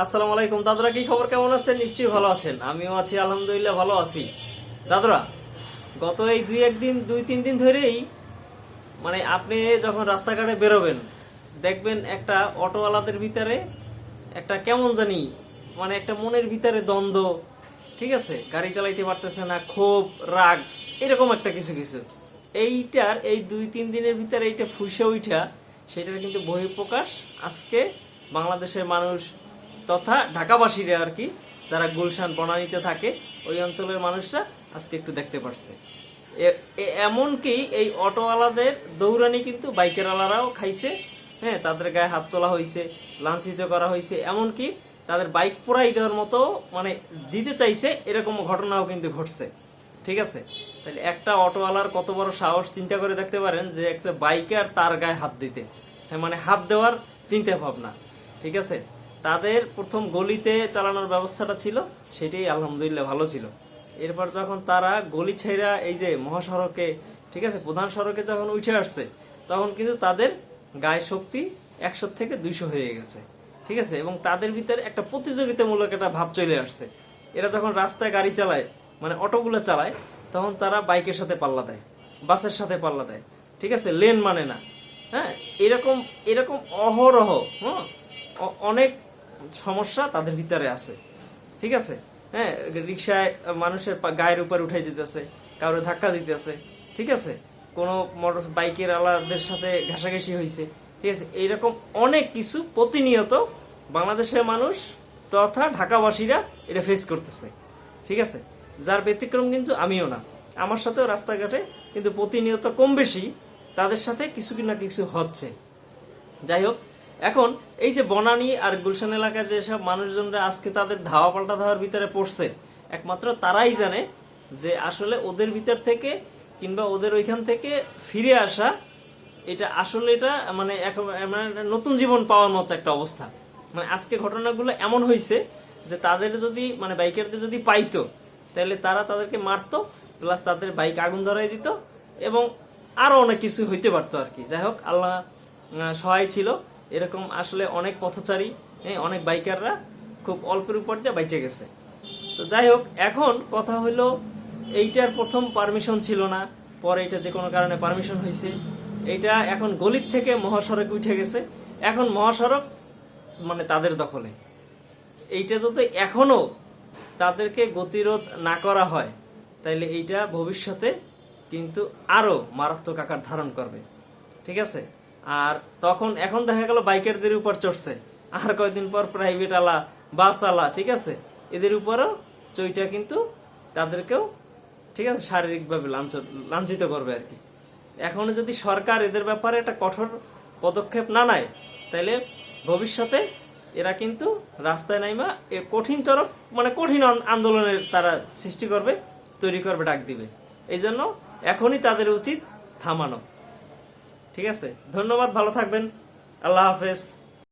আসসালামু আলাইকুম। দাদুরা, কি খবর? কেমন আছেন? নিশ্চয়ই ভালো আছেন। আমিও আছি, আলহামদুলিল্লাহ, ভালো আছি। দাদুরা, গত এই দুই একদিন, দুই তিন দিন ধরেই মানে আপনি যখন রাস্তাঘাটে বেরোবেন, দেখবেন একটা অটোওয়ালাদের ভিতরে একটা কেমন জানি মানে একটা মনের ভিতরে দ্বন্দ্ব, ঠিক আছে? গাড়ি চালাইতে পারতেছে না, ক্ষোভ, রাগ, এরকম একটা কিছু কিছু। এইটার, এই দুই তিন দিনের ভিতরে এইটা ফুসে উঠা, সেটার কিন্তু বহিঃপ্রকাশ আজকে বাংলাদেশের মানুষ তথা ঢাকাবাসীরা আর কি, যারা গুলশান বনানীতে থাকে, ওই অঞ্চলের মানুষরা আজকে একটু দেখতে পারছে। এমনকি এই অটোওয়ালাদের দৌড়ানি কিন্তু বাইকের আলারাও খাইছে হ্যাঁ তাদের গায়ে হাত তোলা হয়েছে লাঞ্ছিত করা হয়েছে এমনকি তাদের বাইক পোড়াই দেওয়ার মতো মানে দিতে চাইছে, এরকম ঘটনাও কিন্তু ঘটছে। ঠিক আছে? তাহলে একটা অটোওয়ালার কত বড় সাহস, চিন্তা করে দেখতে পারেন যে একটা বাইকার তার গায়ে হাত দিতে। হ্যাঁ মানে হাত দেওয়ার চিন্তা ভাবনা ঠিক আছে? তাদের প্রথম গলিতে চালানোর ব্যবস্থাটা ছিল, সেটাই আলহামদুলিল্লাহ ভালো ছিল। এরপর যখন তারা গলি ছেড়া এই যে মহাসড়কে, ঠিক আছে, প্রধান সড়কে যখন উঠে আসছে, তখন কিন্তু তাদের গায়ে শক্তি একশো থেকে দুইশো হয়ে গেছে, ঠিক আছে, এবং তাদের ভিতরে একটা প্রতিযোগিতামূলক একটা ভাব চলে আসছে। এরা যখন রাস্তায় গাড়ি চালায় মানে অটোগুলো চালায়, তখন তারা বাইকের সাথে পাল্লা দেয়, বাসের সাথে পাল্লা দেয়, ঠিক আছে, লেন মানে না হ্যাঁ এরকম এরকম অহরহ হ্যাঁ অনেক সমস্যা তাদের ভিতরে আছে। ঠিক আছে? হ্যাঁ রিক্সায় মানুষের গায়ের উপর উঠাই দিতেছে, কারও ধাক্কা দিতেছে, ঠিক আছে? কোনো মোটর বাইকের আলাদের সাথে ঘাসাঘাসি হয়েছে ঠিক আছে? এইরকম অনেক কিছু প্রতিনিয়ত বাংলাদেশের মানুষ তথা ঢাকাবাসীরা এটা ফেস করতেছে, ঠিক আছে? যার ব্যতিক্রম কিন্তু আমিও না। আমার সাথেও রাস্তাঘাটে কিন্তু প্রতিনিয়ত কম বেশি তাদের সাথে কিছু না কিছু হচ্ছে। যাই হোক এখন এই যে বনানী আর গুলশান এলাকায় যেসব মানুষজনরা আজকে তাদের ধাওয়া পাল্টা ধাওয়ার ভিতরে পড়ছে, একমাত্র তারাই জানে যে আসলে ওদের ভিতর থেকে কিংবা ওদের ওইখান থেকে ফিরে আসা, এটা আসলে এটা মানে এখন মানে নতুন জীবন পাওয়ার মতো একটা অবস্থা। মানে আজকে ঘটনাগুলো এমন হয়েছে যে তাদের যদি মানে বাইকারদের যদি পাইতো, তাহলে তারা তাদেরকে মারতো, প্লাস তাদের বাইক আগুন ধরাই দিত এবং আরও অনেক কিছু হইতে পারতো আর কি। যাই হোক, আল্লাহ সহায় ছিল। এরকম আসলে অনেক পথচারী হ্যাঁ অনেক বাইকাররা খুব অল্পের উপর দিয়ে বাইচে গেছে। তো যাই হোক, এখন কথা হলো এইটার প্রথম পারমিশন ছিল না, পরে এটা যে কোনো কারণে পারমিশন হয়েছে। এইটা এখন গলির থেকে মহাসড়ক উঠে গেছে। এখন মহাসড়ক মানে তাদের দখলে। এইটা যদি এখনও তাদেরকে গতিরোধ না করা হয়, তাইলে এইটা ভবিষ্যতে কিন্তু আরও মারাত্মক আকার ধারণ করবে। ঠিক আছে? আর তখন এখন দেখা গেল বাইকারদের উপর চড়ছে। আর কয়েকদিন পর প্রাইভেট আলা বাস আলা, ঠিক আছে? এদের উপরও চইটা কিন্তু তাদেরকেও, ঠিক আছে, শারীরিকভাবে লাঞ্ছ- লাঞ্ছিত করবে আর কি। এখন যদি সরকার এদের ব্যাপারে একটা কঠোর পদক্ষেপ না নেয় তাহলে ভবিষ্যতে এরা কিন্তু রাস্তায় নাইমা এ কঠিনতর মানে কঠিন আন্দোলনের তারা সৃষ্টি করবে, তৈরি করবে, ডাক দিবে। এই জন্য এখনই তাদের উচিত থামানো। ঠিক আছে? ধন্যবাদ ভালো থাকবেন। আল্লাহ হাফেজ।